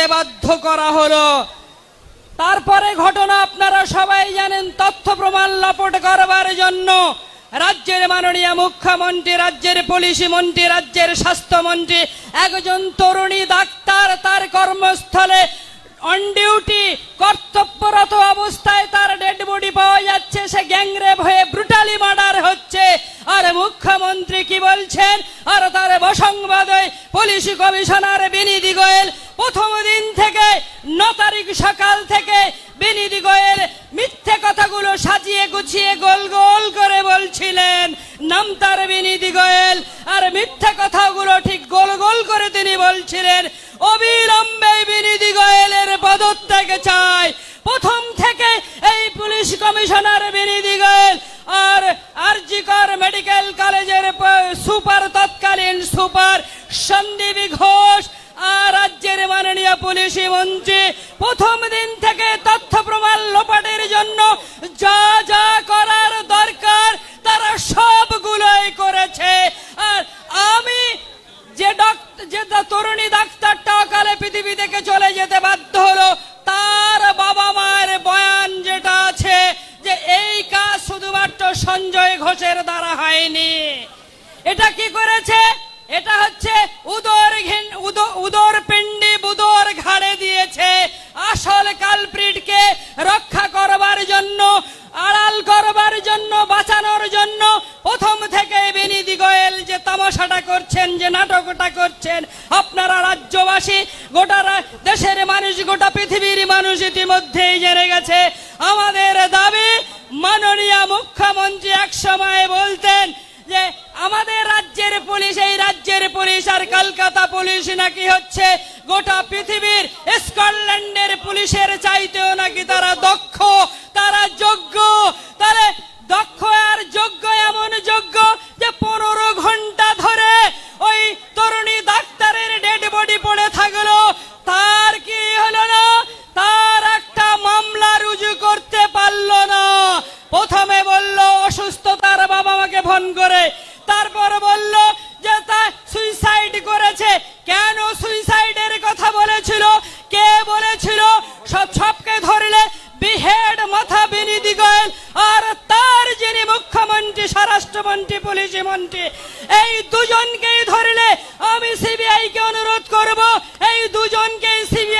যেতে বাধ্য করা হলো। তারপরে ঘটনা আপনারা সবাই জানেন, তথ্য প্রমাণ লপট করবার জন্য রাজ্যের মাননীয় মুখ্যমন্ত্রী, রাজ্যের পুলিশ মন্ত্রী, রাজ্যের স্বাস্থ্যমন্ত্রী একজন তরুণী ডাক্তার তার কর্মস্থলে অন ডিউটি কর্তব্যরত অবস্থায় তার ডেড বডি পাওয়া যাচ্ছে। সে গ্যাংরেপ হয়ে ব্রুটালি মার্ডার হচ্ছে। আর মুখ্যমন্ত্রী কি বলছেন? আর তার বসংবাদে পুলিশ কমিশনার বিনীতি গোয়েল প্রথম দিন থেকে ন তারিখ সকাল থেকে বিনীতি গোয়েল মিথ্যে কথাগুলো সাজিয়ে গুছিয়ে গোল গোল করে বলছিলেন। নাম তার গোয়েল। আর মিথ্যে কথাগুলো ঠিক গোল গোল করে তিনি বলছিলেন, অবিলম্বে বিনীতি গোয়েলের পদত্যাগ চাই। প্রথম থেকে এই পুলিশ কমিশনার বিনীতি গোয়েল আর আরজিকর মেডিকেল কলেজের সুপার, তৎকালীন সুপার সন্দীপ ঘোষ আর রাজ্যের মাননীয় পুলিশ মন্ত্রী, প্রথম দিন থেকে তথ্য প্রমাণ লোপাটের জন্য যা যা করার দরকার তারা সবগুলোই করেছে। আর আমি যে যে তরুণী ডাক্তারটা অকালে পৃথিবী থেকে চলে যেতে বাধ্য হলো, তার বাবা মায়ের বয়ান যেটা আছে যে এই কাজ শুধুমাত্র সঞ্জয় ঘোষের দ্বারা হয়নি। এটা কি করেছে? এটা হচ্ছে উদর উদর পিণ্ডি বুদর ঘাড়ে দিয়েছে। আসল কালপ্রিটকে রক্ষা করবার জন্য, আড়াল করবার জন্য, বাঁচানোর জন্য প্রথম থেকে বিনীতি গোয়েল যে তামাশাটা করছেন, যে নাটকটা করছেন, আপনারা রাজ্যবাসী, গোটা দেশের মানুষ, গোটা পৃথিবীর মানুষ ইতিমধ্যেই জেনে গেছে। আমাদের দাবি, মাননীয় মুখ্যমন্ত্রী এক সময় বলতেন যে আমাদের রাজ্যের পুলিশ এই রাজ্যের পুলিশ আর কলকাতা পুলিশ নাকি হচ্ছে গোটা পৃথিবীর স্কটল্যান্ডের পুলিশের চাইতেও নাকি তারা দক্ষ, তারা যোগ্য। তাহলে দক্ষ আর যোগ্য এমন যোগ্য যে পনেরো ঘণ্টা ধরে ওই তরুণী ডাক্তারের ডেড বডি পড়ে থাকল। তার কি হলো না? তার একটা মামলা রুজু করতে পারল না। প্রথমে বলল অসুস্থতার বাবা মাকে ফোন করে। তারপর বলল সব সবকে ধরলে বিহেড মাথা বিনি দিগল আর তার যিনি মুখ্যমন্ত্রী, স্বরাষ্ট্রমন্ত্রী, পুলিশ মন্ত্রী, এই দুজনকেই ধরলে আমি সিবিআই কে অনুরোধ করব। এই দুজনকেই সিবিআই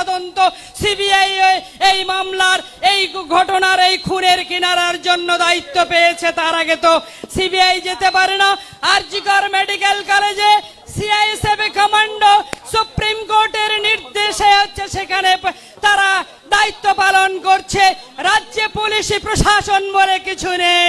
তদন্ত সিবিআই এই মামলার, এই ঘটনার, এই খুনের কিনারার জন্য দায়িত্ব পেয়েছে তার আগে তো সিবিআই যেতে পারে না। আরজিকর মেডিকেল কলেজে সিআইএসএফ কমান্ডো, সুপ্রিম কোর্টের নির্দেশে হচ্ছে সেখানে তারা দায়িত্ব পালন করছে। রাজ্যে পুলিশি, প্রশাসন বলে কিছু নেই।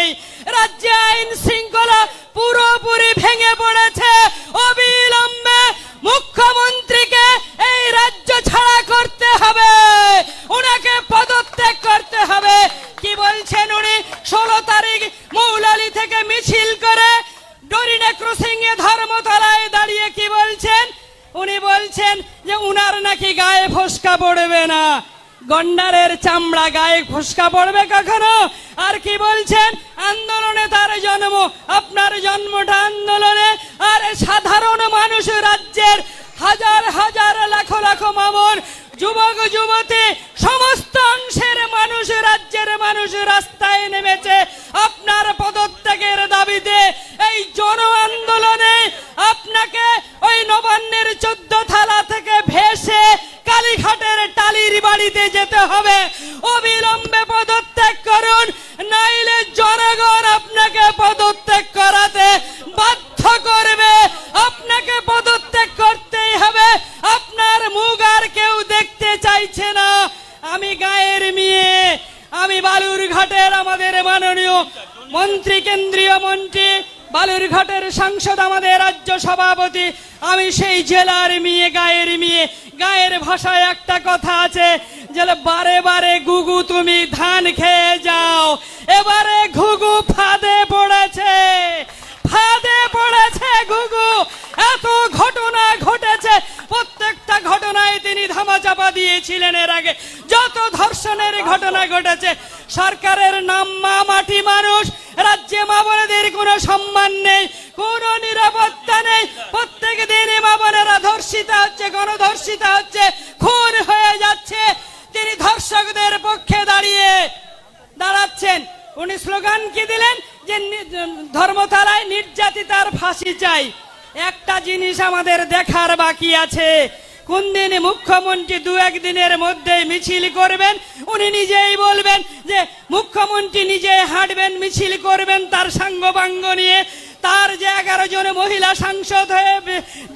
গন্ডারের চামড়া গায়ে ফুসকা পড়বে কখনো? আর কি বলছেন? আন্দোলনে তার জন্ম, আপনার জন্মটা আন্দোলনে। আর সাধারণ মানুষ রাজ্যের হাজার হাজার লাখ লাখ মামন, যুবক, যুবতী, সমস্ত অংশের মানুষ, রাজ্যের মানুষ রাস্তায় নেমেছে। আপনার নাইলে জনগণ আপনাকে পদত্যাগ করাতে বাধ্য করবে। আপনাকে পদত্যাগ করতেই হবে। আপনার মুখ আর কেউ দেখতে চাইছে না। আমি গায়ের মেয়ে, আমি বালুরঘাটের আমাদের মাননীয় মন্ত্রী, কেন্দ্রীয় মন্ত্রী বালুরঘাটের সাংসদ, আমাদের রাজ্য সভাপতি, আমি সেই জেলার মেয়ে, গায়ের মেয়ে, গায়ের ভাষায় একটা কথা আছে। যে বারে বারে গুগু তুমি ধান খেয়ে যাও। এবারে ঘুঘু ফাঁদে পড়েছে ফাঁদে পড়েছে ঘুঘু। এত ঘটনা ঘটেছে, প্রত্যেকটা ঘটনায় তিনি ধামাচাপা দিয়েছিলেন এর আগে। যত ধর্ষণের ঘটনা ঘটেছে, সরকারের নাম মা মাটি মানুষ, রাজ্যে মা বোনেদের কোনো সম্মান নেই, কোনো নিরাপত্তা নেই। প্রত্যেক দিনই মা বোনেরা ধর্ষিতা হচ্ছে, গণধর্ষিতা হচ্ছে, খুন হয়ে যাচ্ছে। তিনি ধর্ষকদের পক্ষে দাঁড়িয়ে দাঁড়াচ্ছেন। উনি স্লোগান কি দিলেন? যে ধর্মতলায় নির্যাতিতার ফাঁসি চাই। একটা জিনিস আমাদের দেখার বাকি আছে। কোন দিনে মুখ্যমন্ত্রী দু একদিনের মধ্যে মিছিল করবেন, উনি নিজেই বলবেন যে, মুখ্যমন্ত্রী নিজে হাঁটবেন, মিছিল করবেন তার সাঙ্গপাঙ্গ নিয়ে। তার যে এগারো জন মহিলা সাংসদ হয়ে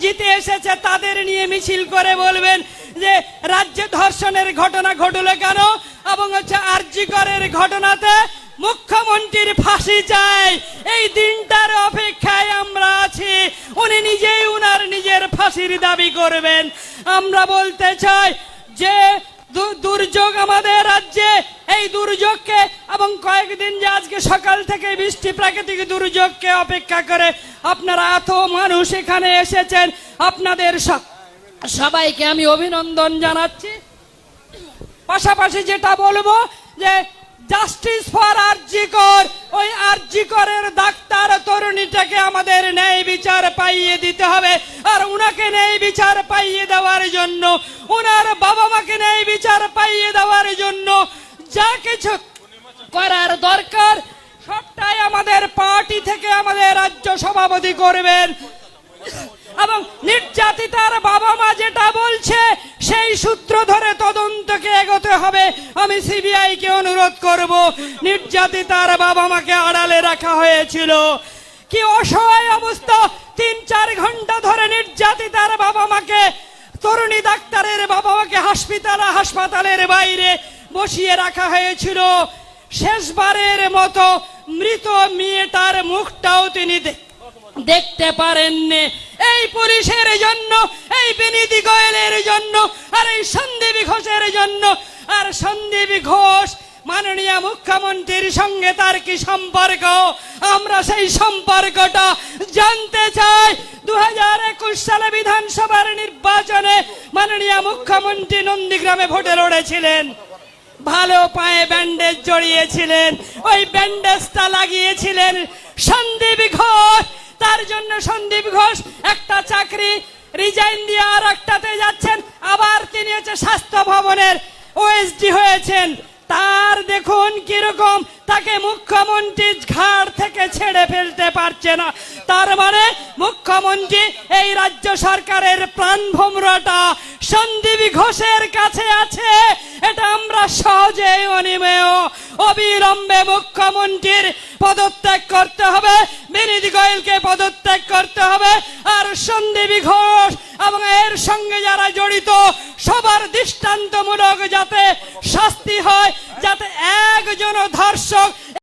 জিতে এসেছে, তাদের নিয়ে মিছিল করে বলবেন যে, রাজ্যে ধর্ষণের ঘটনা ঘটলো কেন? এবং হচ্ছে আরজিকরের ঘটনাতে মুখ্যমন্ত্রীর ফাঁসি চাই। এই দিনটার অপেক্ষায় আমরা আছি। উনি নিজেই উনার নিজের ফাঁসির দাবি করবেন। আমরা বলতে চাই যে দুর্যোগ আমাদের রাজ্যে। এই দুর্যোগকে এবং কয়েকদিন যে আজকে সকাল থেকে বৃষ্টি প্রাকৃতিক দুর্যোগকে অপেক্ষা করে আপনারা এত মানুষ এখানে এসেছেন, আপনাদের সবাইকে আমি অভিনন্দন জানাচ্ছি। পাশাপাশি যেটা বলব যে জাস্টিস ফর আরজিকর ওই আরজিকরের ডাক্তার তরুণীটাকে আমাদের ন্যায় বিচার পাইয়ে দিতে হবে। আর উনাকে ন্যায় বিচার পাইয়ে দেওয়ার জন্য, উনার বাবা মাকে ন্যায় বিচার পাইয়ে দেওয়ার জন্য যা কিছু করার দরকার, সবটাই আমাদের পার্টি থেকে আমাদের রাজ্য সভাপতি করবেন। এবং নির্যাতিতার বাবা মা যেটা বলছে, সেই সূত্র ধরে তদন্তকে এগোতে হবে। আমি সিবিআই কে অনুরোধ করব, নির্যাতিতার বাবা মাকে আড়ালে রাখা হয়েছিল। কি অসহায় অবস্থা। তিন চার ঘণ্টা ধরে নির্যাতিতার বাবা মাকে, তরুণী ডাক্তারের বাবা মাকে হাসপাতাল, হাসপাতালের বাইরে বসিয়ে রাখা হয়েছিল। শেষবারের মতো মৃত মেয়েটার মুখটাও তিনি দেখতে পারেননি। এই পুলিশের জন্য, এই বিনীতি গোয়েলের জন্য, আর এই সন্দীপ ঘোষের জন্য। আর সন্দীপ ঘোষ মাননীয় মুখ্যমন্ত্রীর সঙ্গে তার কি সম্পর্ক? আমরা সেই সম্পর্কটা জানতে চাই। দু হাজার একুশ সালে বিধানসভার নির্বাচনে মাননীয় মুখ্যমন্ত্রী নন্দীগ্রামে ভোটে লড়েছিলেন। ভালো পায়ে ব্যান্ডেজ জড়িয়েছিলেন। ওই ব্যান্ডেজটা লাগিয়েছিলেন সন্দীপ ঘোষ। তার জন্য সন্দীপ ঘোষ একটা চাকরি রিজাইন দিয়ে আর একটাতে যাচ্ছেন, আবার তিনি হচ্ছে স্বাস্থ্য ভবনের ওএসডি হয়েছেন। তার দেখুন কীরকম, তাকে মুখ্যমন্ত্রী ঘাড় থেকে ছেড়ে ফেলতে পারছে না। তার মানে মুখ্যমন্ত্রী এই রাজ্য সরকারের প্রাণভোমরাটা সন্দীপ ঘোষের কাছে আছে। এটা আমরা সহজে অনিমেয়। অবিলম্বে মুখ্যমন্ত্রীর পদত্যাগ করতে হবে। বিনীত গোয়েলকে পদত্যাগ করতে হবে। আর সন্দেবী ঘোষ এবং এর সঙ্গে যারা জড়িত, সবার দৃষ্টান্তমূলক যাতে শাস্তি হয়, যাতে একজন ধর্ষক